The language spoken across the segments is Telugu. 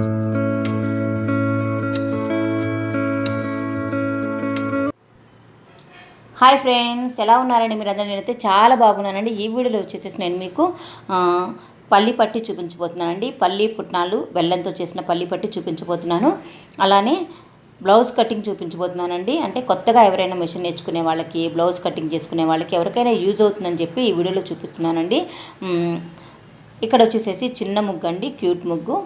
హాయ్ ఫ్రెండ్స్ ఎలా ఉన్నారండి మీరు అందరూ నేనైతే చాలా బాగున్నానండి. ఈ వీడియోలో వచ్చేసేసి నేను మీకు పల్లి పట్టి చూపించబోతున్నానండి. పల్లి పుట్నాలు బెల్లంతో చేసిన పల్లి పట్టి చూపించబోతున్నాను. అలానే బ్లౌజ్ కటింగ్ చూపించబోతున్నానండి. అంటే కొత్తగా ఎవరైనా మిషన్ నేర్చుకునే వాళ్ళకి బ్లౌజ్ కటింగ్ చేసుకునే వాళ్ళకి ఎవరికైనా యూజ్ అవుతుందని చెప్పి ఈ వీడియోలో చూపిస్తున్నానండి. ఇక్కడ వచ్చేసేసి చిన్న ముగ్గు అండి క్యూట్ ముగ్గు.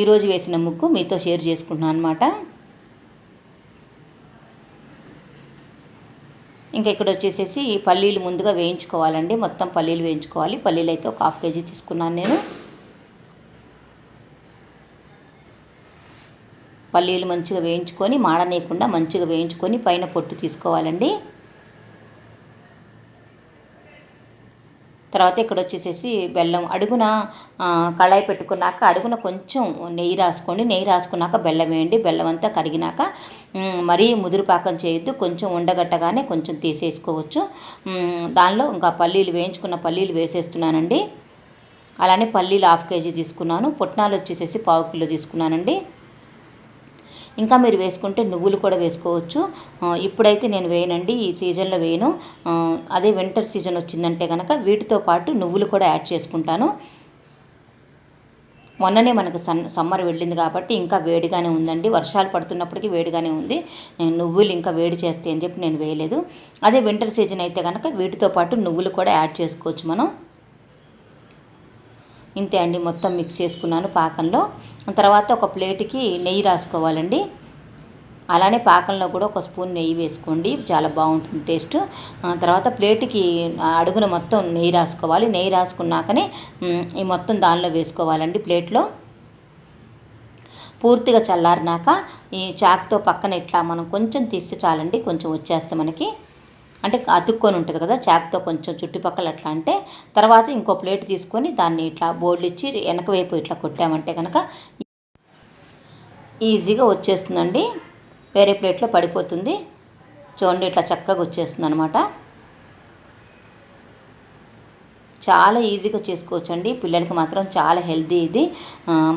ఈరోజు వేసిన ముగ్గు మీతో షేర్ చేసుకుంటున్నాను అనమాట ఇంకా ఇక్కడ వచ్చేసేసి ఈ పల్లీలు ముందుగా వేయించుకోవాలండి. మొత్తం పల్లీలు వేయించుకోవాలి. పల్లీలు అయితే ఒక హాఫ్ కేజీ తీసుకున్నాను నేను. పల్లీలు మంచిగా వేయించుకొని మాడనేయకుండా మంచిగా వేయించుకొని పైన పొట్టు తీసుకోవాలండి. తర్వాత ఇక్కడ వచ్చేసేసి బెల్లం అడుగున కళాయి పెట్టుకున్నాక అడుగున కొంచెం నెయ్యి రాసుకోండి. నెయ్యి రాసుకున్నాక బెల్లం వేయండి. బెల్లం అంతా కరిగినాక మరీ ముదురు పాకం చేయొద్దు. కొంచెం ఉండగట్టగానే కొంచెం తీసేసుకోవచ్చు. దానిలో ఇంకా పల్లీలు వేయించుకున్న పల్లీలు వేసేస్తున్నానండి. అలానే పల్లీలు హాఫ్ కేజీ తీసుకున్నాను. పుట్నాలు వచ్చేసేసి పావు కిలో తీసుకున్నానండి. ఇంకా మీరు వేసుకుంటే నువ్వులు కూడా వేసుకోవచ్చు. ఇప్పుడైతే నేను వేయనండి ఈ సీజన్లో వేయను. అదే వింటర్ సీజన్ వచ్చిందంటే కనుక వీటితో పాటు నువ్వులు కూడా యాడ్ చేసుకుంటాను. మొన్ననే మనకు సన్ సమ్మర్ వెళ్ళింది కాబట్టి ఇంకా వేడిగానే ఉందండి. వర్షాలు పడుతున్నప్పటికీ వేడిగానే ఉంది. నువ్వులు ఇంకా వేడి చేస్తాయి అని చెప్పి నేను వేయలేదు. అదే వింటర్ సీజన్ అయితే కనుక వీటితో పాటు నువ్వులు కూడా యాడ్ చేసుకోవచ్చు మనం. ఇంతే అండి మొత్తం మిక్స్ చేసుకున్నాను పాకంలో. తర్వాత ఒక ప్లేట్కి నెయ్యి రాసుకోవాలండి. అలానే పాకంలో కూడా ఒక స్పూన్ నెయ్యి వేసుకోండి చాలా బాగుంటుంది టేస్ట్. తర్వాత ప్లేట్కి అడుగున మొత్తం నెయ్యి రాసుకోవాలి. నెయ్యి రాసుకున్నాకనే ఈ మొత్తం దానిలో వేసుకోవాలండి ప్లేట్లో. పూర్తిగా చల్లారినాక ఈ చాక్తో పక్కన ఇట్లా మనం కొంచెం తీస్తే చాలండి కొంచెం వచ్చేస్తే మనకి. అంటే అతుక్కొని ఉంటుంది కదా చాక్తో కొంచెం చుట్టుపక్కల అట్లా అంటే తర్వాత ఇంకో ప్లేట్ తీసుకొని దాన్ని ఇట్లా బోర్డు ఇచ్చి వెనక వైపు ఇట్లా కొట్టామంటే కనుక ఈజీగా వచ్చేస్తుందండి. వేరే ప్లేట్లో పడిపోతుంది. చూడండి ఇట్లా చక్కగా వచ్చేస్తుంది అనమాట చాలా ఈజీగా చేసుకోవచ్చండి. పిల్లలకి మాత్రం చాలా హెల్తీ ఇది.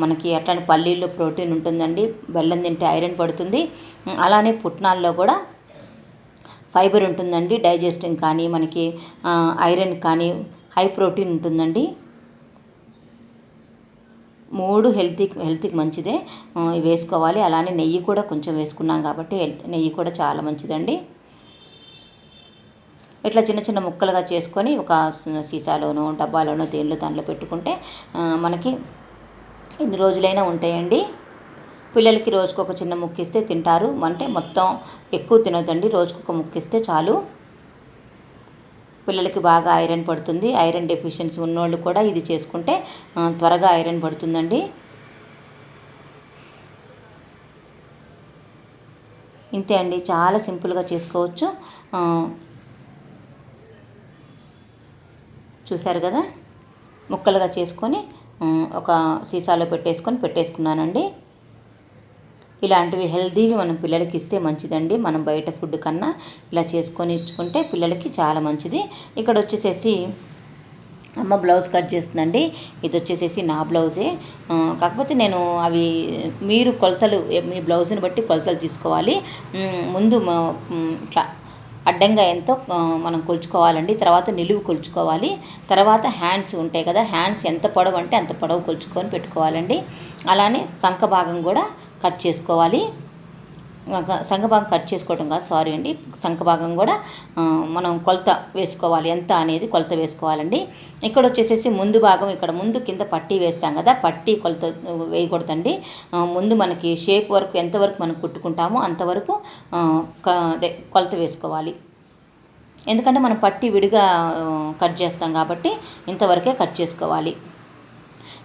మనకి అట్లాంటి పల్లీల్లో ప్రోటీన్ ఉంటుందండి. బెల్లం తింటే ఐరన్ పడుతుంది. అలానే పుట్నాల్లో కూడా ఫైబర్ ఉంటుందండి డైజెస్టింగ్ కానీ మనకి ఐరన్ కానీ హై ప్రోటీన్ ఉంటుందండి. మూడు హెల్తీకి హెల్త్కి మంచిదే. వేసుకోవాలి. అలానే నెయ్యి కూడా కొంచెం వేసుకున్నాం కాబట్టి హెల్త్ నెయ్యి కూడా చాలా మంచిదండి. ఇట్లా చిన్న చిన్న ముక్కలుగా చేసుకొని ఒక సీసాలోనో డబ్బాలోనో దేనిలో దానిలో పెట్టుకుంటే మనకి ఎన్ని రోజులైనా ఉంటాయండి. పిల్లలకి రోజుకు ఒక చిన్న ముక్కిస్తే తింటారు. అంటే మొత్తం ఎక్కువ తినొద్దండి. రోజుకు ఒక ముక్కిస్తే చాలు. పిల్లలకి బాగా ఐరన్ పడుతుంది. ఐరన్ డెఫిషియన్సీ ఉన్నోళ్ళు కూడా ఇది చేసుకుంటే త్వరగా ఐరన్ పడుతుందండి. ఇంతే అండి. చాలా సింపుల్గా చేసుకోవచ్చు. చూశారు కదా? ముక్కలుగా చేసుకొని ఒక సీసాలో పెట్టేసుకొని పెట్టేసుకున్నానండి. ఇలాంటివి హెల్తీవి మనం పిల్లలకి ఇస్తే మంచిదండి. మనం బయట ఫుడ్ కన్నా ఇలా చేసుకొని ఇచ్చుకుంటే పిల్లలకి చాలా మంచిది. ఇక్కడ వచ్చేసేసి అమ్మ బ్లౌజ్ కట్ చేస్తుందండి. ఇది వచ్చేసేసి నా బ్లౌజే. కాకపోతే నేను అవి మీరు కొలతలు మీ బ్లౌజ్ని బట్టి కొలతలు తీసుకోవాలి. ముందు ఇట్లా అడ్డంగా ఎంతో మనం కొలుచుకోవాలండి. తర్వాత నిలువు కొలుచుకోవాలి. తర్వాత హ్యాండ్స్ ఉంటాయి కదా హ్యాండ్స్ ఎంత పొడవు అంటే అంత పొడవు కొలుచుకొని పెట్టుకోవాలండి. అలానే సంఖ భాగం కూడా కట్ చేసుకోవాలి. ఒక సంఘభాగం కట్ చేసుకోవడం కాదు సారీ అండి. సంఘభాగం కూడా మనం కొలత వేసుకోవాలి. ఎంత అనేది కొలత వేసుకోవాలండి. ఇక్కడ వచ్చేసేసి ముందు భాగం ఇక్కడ ముందు కింద పట్టీ వేస్తాం కదా పట్టీ కొలత వేయకూడదండి. ముందు మనకి షేప్ వరకు ఎంతవరకు మనం కుట్టుకుంటామో అంతవరకు క- అదే కొలత వేసుకోవాలి. ఎందుకంటే మనం పట్టీ విడిగా కట్ చేస్తాం కాబట్టి ఇంతవరకే కట్ చేసుకోవాలి.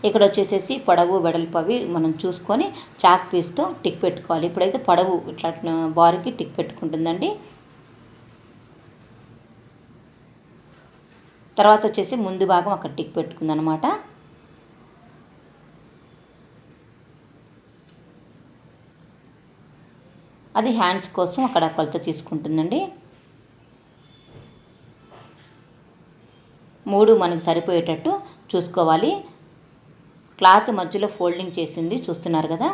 ఇక్కడ వచ్చేసేసి పొడవు వెడల్పు అవి మనం చూసుకొని చాక్ పీస్తో టిక్ పెట్టుకోవాలి. ఇప్పుడైతే పొడవు ఇట్లా బారుకి టిక్ పెట్టుకుంటుందండి. తర్వాత వచ్చేసి ముందు భాగం అక్కడ టిక్ పెట్టుకుందనమాట. అది హ్యాండ్స్ కోసం అక్కడ కొలత తీసుకుంటుందండి. మూడు మనకి సరిపోయేటట్టు చూసుకోవాలి. క్లాత్ మధ్యలో ఫోల్డింగ్ చేసింది చూస్తున్నారు కదా?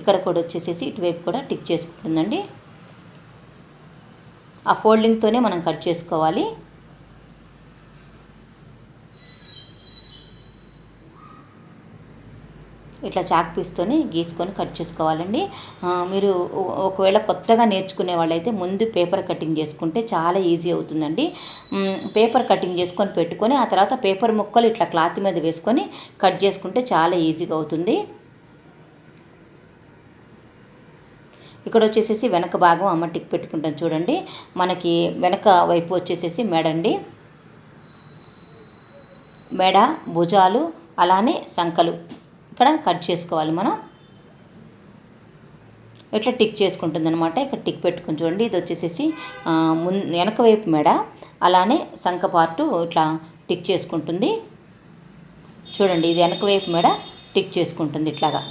ఇక్కడ కూడా వచ్చేసేసి ఇటువైపు కూడా టిక్ చేసుకుంటుందండి. ఆ ఫోల్డింగ్తోనే మనం కట్ చేసుకోవాలి. ఇట్లా చాక్ పీస్తోని గీసుకొని కట్ చేసుకోవాలండి. మీరు ఒకవేళ కొత్తగా నేర్చుకునే వాళ్ళైతే ముందు పేపర్ కటింగ్ చేసుకుంటే చాలా ఈజీ అవుతుందండి. పేపర్ కటింగ్ చేసుకొని పెట్టుకొని ఆ తర్వాత పేపర్ ముక్కలు ఇట్లా క్లాత్ మీద వేసుకొని కట్ చేసుకుంటే చాలా ఈజీగా అవుతుంది. ఇక్కడ వచ్చేసేసి వెనక భాగం అమ్మ టిక్ పెట్టుకుంటాం చూడండి. మనకి వెనక వైపు వచ్చేసేసి మెడండి. మెడ భుజాలు అలానే సంకలు. ఇక్కడ కట్ చేసుకోవాలి మనం. ఇట్లా టిక్ చేసుకుంటుంది అనమాట ఇక్కడ టిక్ పెట్టుకుని చూడండి. ఇది వచ్చేసేసి ముందు వెనక వైపు మెడ. అలానే సంఖ పార్టు ఇట్లా టిక్ చేసుకుంటుంది. చూడండి ఇది వెనక వైపు మెడ టిక్ చేసుకుంటుంది ఇట్లాగా.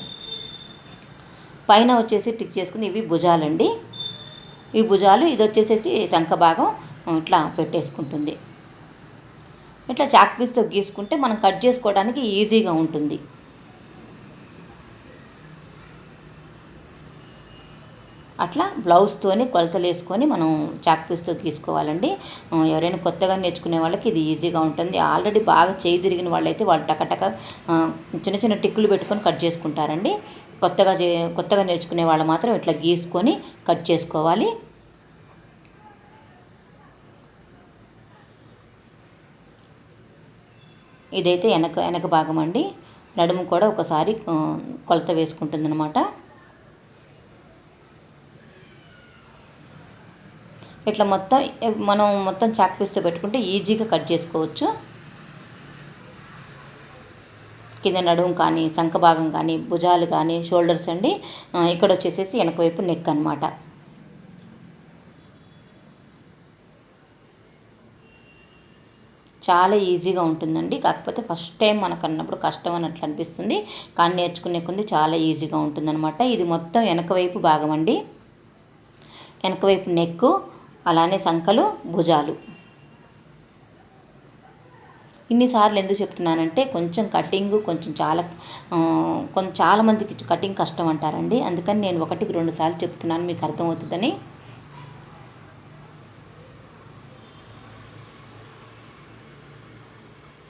పైన వచ్చేసి టిక్ చేసుకుని ఇవి భుజాలండి. ఈ భుజాలు ఇది వచ్చేసేసి శంఖ భాగం ఇట్లా పెట్టేసుకుంటుంది. ఇట్లా చాక్ పీస్తో గీసుకుంటే మనం కట్ చేసుకోవడానికి ఈజీగా ఉంటుంది. అట్లా బ్లౌజ్తోని కొలతలు వేసుకొని మనం చాక్ పీస్తో గీసుకోవాలండి. ఎవరైనా కొత్తగా నేర్చుకునే వాళ్ళకి ఇది ఈజీగా ఉంటుంది. ఆల్రెడీ బాగా చేయి తిరిగిన వాళ్ళైతే వాళ్ళు టకటక చిన్న చిన్న టిక్కులు పెట్టుకొని కట్ చేసుకుంటారండి. కొత్తగా చే కొత్తగా నేర్చుకునే వాళ్ళు మాత్రం ఇట్లా గీసుకొని కట్ చేసుకోవాలి. ఇదైతే వెనక వెనక భాగం అండి. నడుము కూడా ఒకసారి కొలత వేసుకుంటుందన్నమాట. ఇట్లా మొత్తం మనం మొత్తం చాక్ పీస్తో పెట్టుకుంటే ఈజీగా కట్ చేసుకోవచ్చు. కింద నడుము కానీ సంఖ భాగం కానీ భుజాలు కానీ షోల్డర్స్ అండి. ఇక్కడ వచ్చేసేసి వెనక వైపు నెక్ అనమాట చాలా ఈజీగా ఉంటుందండి. కాకపోతే ఫస్ట్ టైం మనకు అన్నప్పుడు కష్టం అన్నట్లు అనిపిస్తుంది. కానీ నేర్చుకునే కొంది చాలా ఈజీగా ఉంటుందన్నమాట. ఇది మొత్తం వెనక వైపు భాగం అండి. వెనక వైపు నెక్కు. అలానే సంఖలు భుజాలు. ఇన్నిసార్లు ఎందుకు చెప్తున్నానంటే కొంచెం కటింగ్ కొంచెం చాలా కొంచెం చాలా మందికి కటింగ్ కష్టం అంటారండి. అందుకని నేను ఒకటికి రెండు సార్లు చెప్తున్నాను మీకు అర్థమవుతుందని.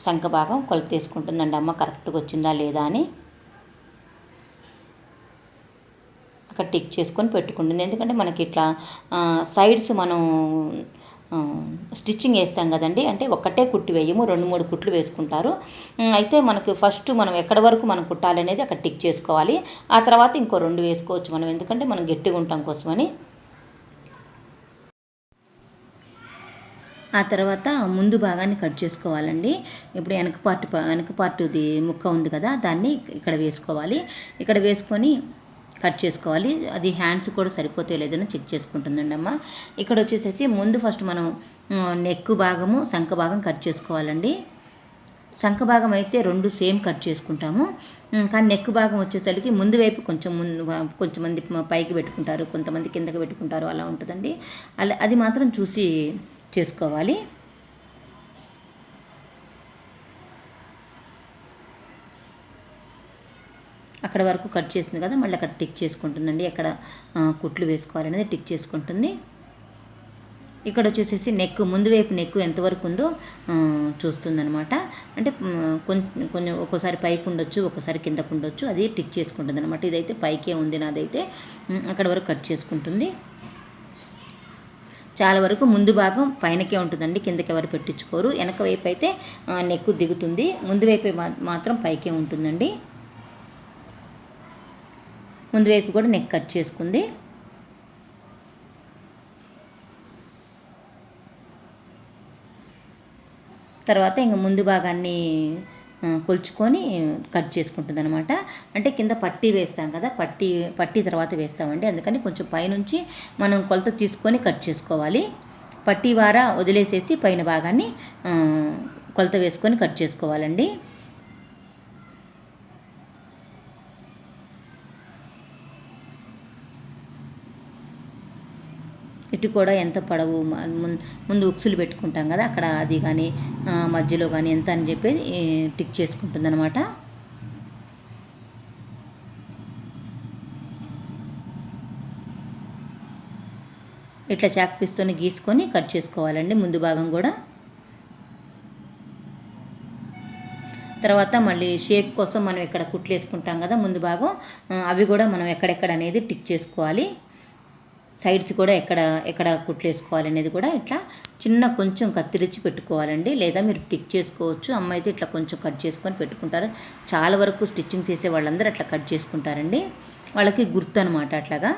శంఖ భాగం కొలత తీసుకుంటుందండి అమ్మ కరెక్ట్గా వచ్చిందా లేదా అని. అక్కడ టిక్ చేసుకొని పెట్టుకుంటుంది. ఎందుకంటే మనకి ఇట్లా సైడ్స్ మనం స్టిచ్చింగ్ వేస్తాం కదండి. అంటే ఒక్కటే కుట్టి వేయము రెండు మూడు కుట్లు వేసుకుంటారు. అయితే మనకు ఫస్ట్ మనం ఎక్కడి వరకు మనం కుట్టాలనేది అక్కడ టిక్ చేసుకోవాలి. ఆ తర్వాత ఇంకో రెండు వేసుకోవచ్చు మనం ఎందుకంటే మనం గట్టిగా ఉంటాం కోసమని. ఆ తర్వాత ముందు భాగాన్ని కట్ చేసుకోవాలండి. ఇప్పుడు వెనక పార్ట్ ప- వెనక పార్ట్ది ముక్క ఉంది కదా దాన్ని ఇక్కడ వేసుకోవాలి. ఇక్కడ వేసుకొని కట్ చేసుకోవాలి. అది హ్యాండ్స్ కూడా సరిపోతే లేదని చెక్ చేసుకుంటుందండి అమ్మ. ఇక్కడ వచ్చేసేసి ముందు ఫస్ట్ మనం నెక్ భాగము శంఖ భాగం కట్ చేసుకోవాలండి. శంఖ భాగం అయితే రెండు సేమ్ కట్ చేసుకుంటాము. కానీ నెక్ భాగం వచ్చేసరికి ముందు వైపు కొంచెం ముందు కొంచెం మంది పైకి పెట్టుకుంటారు కొంతమంది కిందకి పెట్టుకుంటారు అలా ఉంటుందండి. అలా అది మాత్రం చూసి చేసుకోవాలి. అక్కడ వరకు కట్ చేసింది కదా మళ్ళీ అక్కడ టిక్ చేసుకుంటుందండి. ఎక్కడ కుట్లు వేసుకోవాలనేది టిక్ చేసుకుంటుంది. ఇక్కడ వచ్చేసేసి నెక్ ముందు వైపు నెక్ ఎంతవరకు ఉందో చూస్తుందనమాట అంటే కొంచెం కొంచెం ఒక్కోసారి పైకి ఉండొచ్చు ఒక్కోసారి కిందకు ఉండొచ్చు అది టిక్ చేసుకుంటుంది అనమాట ఇదైతే పైకే ఉంది నాదైతే. అక్కడ వరకు కట్ చేసుకుంటుంది. చాలా వరకు ముందు భాగం పైనకే ఉంటుందండి కిందకి ఎవరు పెట్టించుకోరు. వెనక వైపు అయితే నెక్కు దిగుతుంది. ముందు వైపు మాత్రం పైకే ఉంటుందండి. ముందు వైపు కూడా నెక్ కట్ చేసుకుంది. తర్వాత ఇంక ముందు భాగాన్ని కొలుచుకొని కట్ చేసుకుంటుంది అనమాట అంటే కింద పట్టీ వేస్తాం కదా పట్టీ పట్టీ తర్వాత వేస్తామండి. అందుకని కొంచెం పైనుంచి మనం కొలత తీసుకొని కట్ చేసుకోవాలి. పట్టీ వార వదిలేసేసి పైన భాగాన్ని కొలత వేసుకొని కట్ చేసుకోవాలండి. ఇటు కూడా ఎంత పొడవు ముందు ఉక్సులు పెట్టుకుంటాం కదా అక్కడ అది కానీ మధ్యలో కానీ ఎంత అని చెప్పి టిక్ చేసుకుంటుంది అనమాట ఇట్లా చాక్ పీస్తోని గీసుకొని కట్ చేసుకోవాలండి ముందు భాగం కూడా. తర్వాత మళ్ళీ షేప్ కోసం మనం ఇక్కడ కుట్లు వేసుకుంటాం కదా ముందు భాగం అవి కూడా మనం ఎక్కడెక్కడ అనేది టిక్ చేసుకోవాలి. సైడ్స్ కూడా ఎక్కడ ఎక్కడ కుట్లు వేసుకోవాలి అనేది కూడా ఇట్లా చిన్న కొంచెం కత్తిరించి పెట్టుకోవాలండి. లేదా మీరు టిక్ చేసుకోవచ్చు. అమ్మ అయితే ఇట్లా కొంచెం కట్ చేసుకొని పెట్టుకుంటారు. చాలా వరకు స్టిచ్చింగ్ చేసే వాళ్ళందరూ అట్లా కట్ చేసుకుంటారండి. వాళ్ళకి గుర్తు అనమాట అట్లాగా.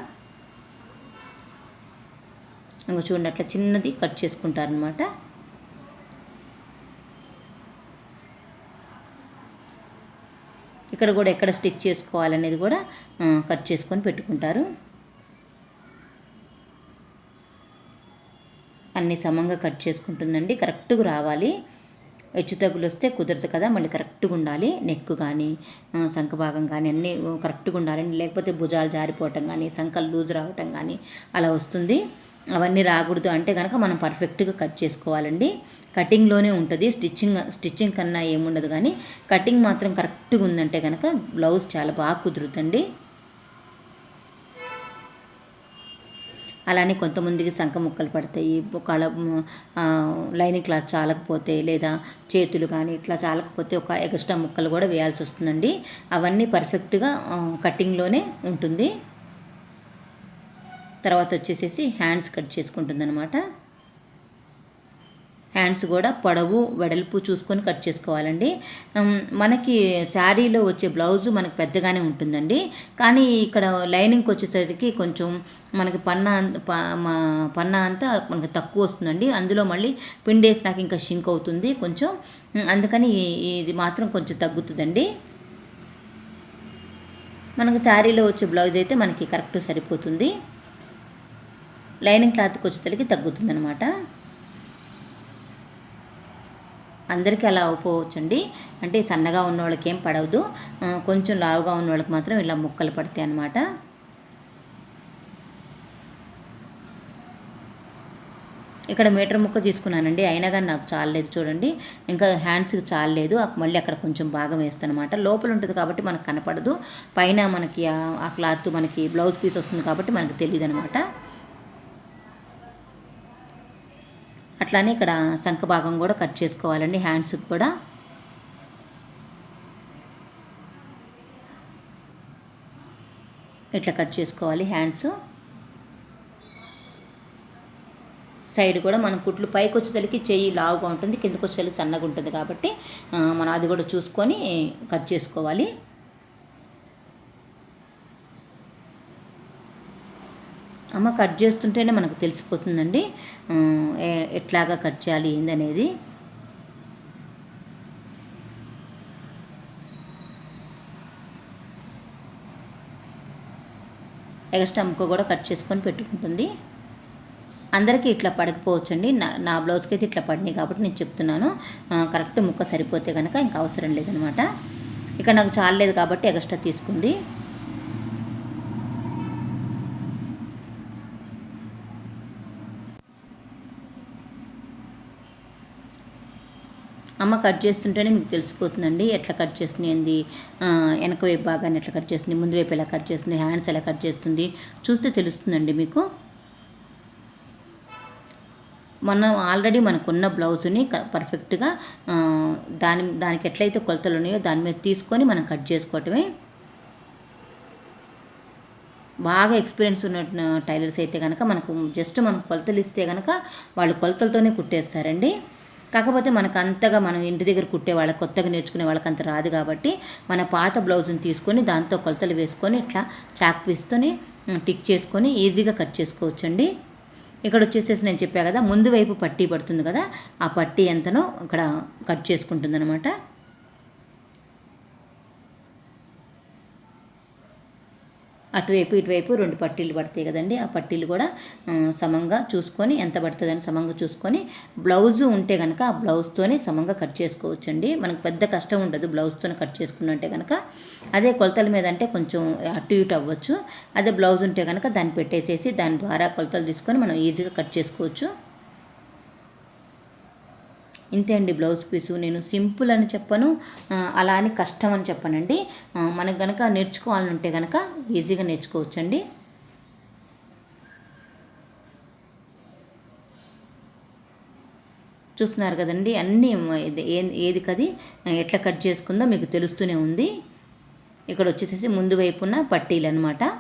ఇంకా చూడండి అట్లా చిన్నది కట్ చేసుకుంటారనమాట ఇక్కడ కూడా ఎక్కడ స్టిచ్ చేసుకోవాలనేది కూడా కట్ చేసుకొని పెట్టుకుంటారు. అన్ని సమంగా కట్ చేసుకుంటుందండి. కరెక్ట్గా రావాలి. హెచ్చు తగ్గులు వస్తే కుదరదు కదా మళ్ళీ కరెక్ట్గా ఉండాలి. నెక్ కానీ శంఖభాగం సంఖ భాగం కానీ అన్నీ కరెక్ట్గా ఉండాలండి లేకపోతే భుజాలు జారిపోవటం కానీ సంఖలు లూజ్ రావటం కానీ అలా వస్తుంది. అవన్నీ రాకూడదు అంటే కనుక మనం పర్ఫెక్ట్గా కట్ చేసుకోవాలండి. కటింగ్లోనే ఉంటుంది. స్టిచ్చింగ్ స్టిచ్చింగ్ కన్నా ఏముండదు కానీ కటింగ్ మాత్రం కరెక్ట్గా ఉందంటే కనుక బ్లౌజ్ చాలా బాగా కుదురుతుంది అలానే కొంతమందికి సంఖ ముక్కలు పడతాయి. కళ లైనింగ్ క్లాత్ చాలకపోతే లేదా చేతులు కానీ ఇట్లా చాలకపోతే ఒక ఎక్స్ట్రా ముక్కలు కూడా వేయాల్సి వస్తుందండి. అవన్నీ పర్ఫెక్ట్గా కటింగ్లోనే ఉంటుంది. తర్వాత వచ్చేసేసి హ్యాండ్స్ కట్ చేసుకుంటుంది అనమాట హ్యాండ్స్ కూడా పొడవు వెడల్పు చూసుకొని కట్ చేసుకోవాలండి. మనకి శారీలో వచ్చే బ్లౌజ్ మనకు పెద్దగానే ఉంటుందండి. కానీ ఇక్కడ లైనింగ్కి వచ్చేసరికి కొంచెం మనకి పన్నా అంత- మా- పన్నా అంతా మనకి తక్కువ వస్తుందండి. అందులో మళ్ళీ పిండేసి నాకు ఇంకా షింక్ అవుతుంది కొంచెం. అందుకని ఇది మాత్రం కొంచెం తగ్గుతుందండి. మనకు శారీలో వచ్చే బ్లౌజ్ అయితే మనకి కరెక్ట్ సరిపోతుంది. లైనింగ్ క్లాత్కి వచ్చేసరికి తగ్గుతుంది అనమాట అందరికీ అలా అవ్వకపోవచ్చండి అంటే సన్నగా ఉన్న వాళ్ళకి ఏం పడవదు కొంచెం లావుగా ఉన్న వాళ్ళకి మాత్రం ఇలా ముక్కలు పడతాయి అన్నమాట. ఇక్కడ మీటర్ ముక్క తీసుకున్నానండి. అయినా కానీ నాకు చాలలేదు చూడండి. ఇంకా హ్యాండ్స్కి చాలలేదు. మళ్ళీ అక్కడ కొంచెం భాగం వేస్తాను అనమాట లోపల ఉంటుంది కాబట్టి మనకు కనపడదు. పైన మనకి ఆ- ఆ క్లాత్ మనకి బ్లౌజ్ పీస్ వస్తుంది కాబట్టి మనకు తెలియదు అనమాట అట్లానే ఇక్కడ శంఖ భాగం కూడా కట్ చేసుకోవాలండి హ్యాండ్స్కి కూడా. ఇట్లా కట్ చేసుకోవాలి హ్యాండ్స్ సైడ్ కూడా మనం కుట్లు పైకి వచ్చేసరికి చెయ్యి లావుగా ఉంటుంది కిందకు వచ్చేసరికి సన్నగా ఉంటుంది కాబట్టి మనం అది కూడా చూసుకొని కట్ చేసుకోవాలి. అమ్మ కట్ చేస్తుంటేనే మనకు తెలిసిపోతుందండి. ఎట్లాగా కట్ చేయాలి ఏందనేది. ఎక్స్ట్రా ముక్క కూడా కట్ చేసుకొని పెట్టుకుంటుంది. అందరికీ ఇట్లా పడకపోవచ్చండి. నా నా బ్లౌజ్కి అయితే ఇట్లా పడినాయి కాబట్టి నేను చెప్తున్నాను. కరెక్ట్ ముక్క సరిపోతే కనుక ఇంకా అవసరం లేదనమాట. ఇక్కడ నాకు చాలలేదు కాబట్టి ఎక్స్ట్రా తీసుకుంది అమ్మ కట్ చేస్తుంటేనే మీకు తెలిసిపోతుందండి. ఎట్లా కట్ చేస్తుంది ఏంది? వెనక వైపు భాగాన్ని ఎట్లా కట్ చేస్తుంది? ముందు వైపు ఎలా కట్ చేస్తుంది? హ్యాండ్స్ ఎలా కట్ చేస్తుంది? చూస్తే తెలుస్తుందండి మీకు. మనం ఆల్రెడీ మనకున్న బ్లౌజ్ని క- పర్ఫెక్ట్గా దాని దానికి ఎట్లయితే కొలతలు ఉన్నాయో దాని మీద తీసుకొని మనం కట్ చేసుకోవటమే. బాగా ఎక్స్పీరియన్స్ ఉన్న టైలర్స్ అయితే కనుక మనకు జస్ట్ మనం కొలతలు ఇస్తే కనుక వాళ్ళు కొలతలతోనే కుట్టేస్తారండి. కాకపోతే మనకు అంతగా మనం ఇంటి దగ్గర కుట్టే వాళ్ళకి కొత్తగా నేర్చుకునే వాళ్ళకి అంత రాదు కాబట్టి మన పాత బ్లౌజ్ని తీసుకొని దాంతో కొలతలు వేసుకొని ఇట్లా చాక్ పీస్తోని టిక్ చేసుకొని ఈజీగా కట్ చేసుకోవచ్చండి. ఇక్కడ వచ్చేసేసి నేను చెప్పా కదా ముందు వైపు పట్టీ పడుతుంది కదా ఆ పట్టీ ఎంతనో ఇక్కడ కట్ చేసుకుంటుంది అనమాట అటువైపు ఇటువైపు రెండు పట్టీలు పడతాయి కదండి. ఆ పట్టీలు కూడా సమంగా చూసుకొని ఎంత పడుతుందని సమంగా చూసుకొని బ్లౌజ్ ఉంటే కనుక ఆ బ్లౌజ్తోనే సమంగా కట్ చేసుకోవచ్చండి. మనకు పెద్ద కష్టం ఉండదు బ్లౌజ్తోనే కట్ చేసుకున్నంటే కనుక అదే కొలతల మీద అంటే కొంచెం అటు ఇటు అవ్వచ్చు. అదే బ్లౌజ్ ఉంటే కనుక దాన్ని పెట్టేసేసి దాని ద్వారా కొలతలు తీసుకొని మనం ఈజీగా కట్ చేసుకోవచ్చు. ఇంతే అండి బ్లౌజ్ పీసు. నేను సింపుల్ అని చెప్పను అలా అని కష్టం అని చెప్పనండి. మనకు గనక నేర్చుకోవాలంటే గనక ఈజీగా నేర్చుకోవచ్చండి. చూస్తున్నారు కదండి అన్నీ ఏ- ఏది కది ఎట్లా కట్ చేసుకుందో మీకు తెలుస్తూనే ఉంది. ఇక్కడ వచ్చేసేసి ముందు వైపున పట్టీలు అనమాట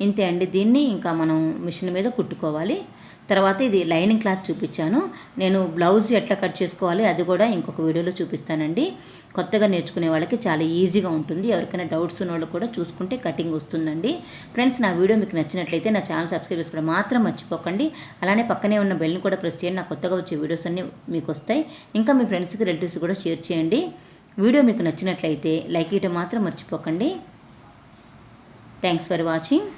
ఇంతే అండి దీన్ని ఇంకా మనం మిషన్ మీద కుట్టుకోవాలి. తర్వాత ఇది లైనింగ్ క్లాత్ చూపించాను. నేను బ్లౌజ్ ఎట్లా కట్ చేసుకోవాలి అది కూడా ఇంకొక వీడియోలో చూపిస్తానండి. కొత్తగా నేర్చుకునే వాళ్ళకి చాలా ఈజీగా ఉంటుంది. ఎవరికైనా డౌట్స్ ఉన్న వాళ్ళు కూడా చూసుకుంటే కటింగ్ వస్తుందండి. ఫ్రెండ్స్ నా వీడియో మీకు నచ్చినట్లయితే నా ఛానల్ సబ్స్క్రైబ్ చేసుకోవడం మాత్రం మర్చిపోకండి. అలానే పక్కనే ఉన్న బెల్ని కూడా ప్రెస్ చేయండి. నా కొత్తగా వచ్చే వీడియోస్ అన్నీ మీకు వస్తాయి. ఇంకా మీ ఫ్రెండ్స్కి రిలేటివ్స్ కూడా షేర్ చేయండి. వీడియో మీకు నచ్చినట్లయితే లైక్ ఇవ్వడం మాత్రం మర్చిపోకండి. Thanks for watching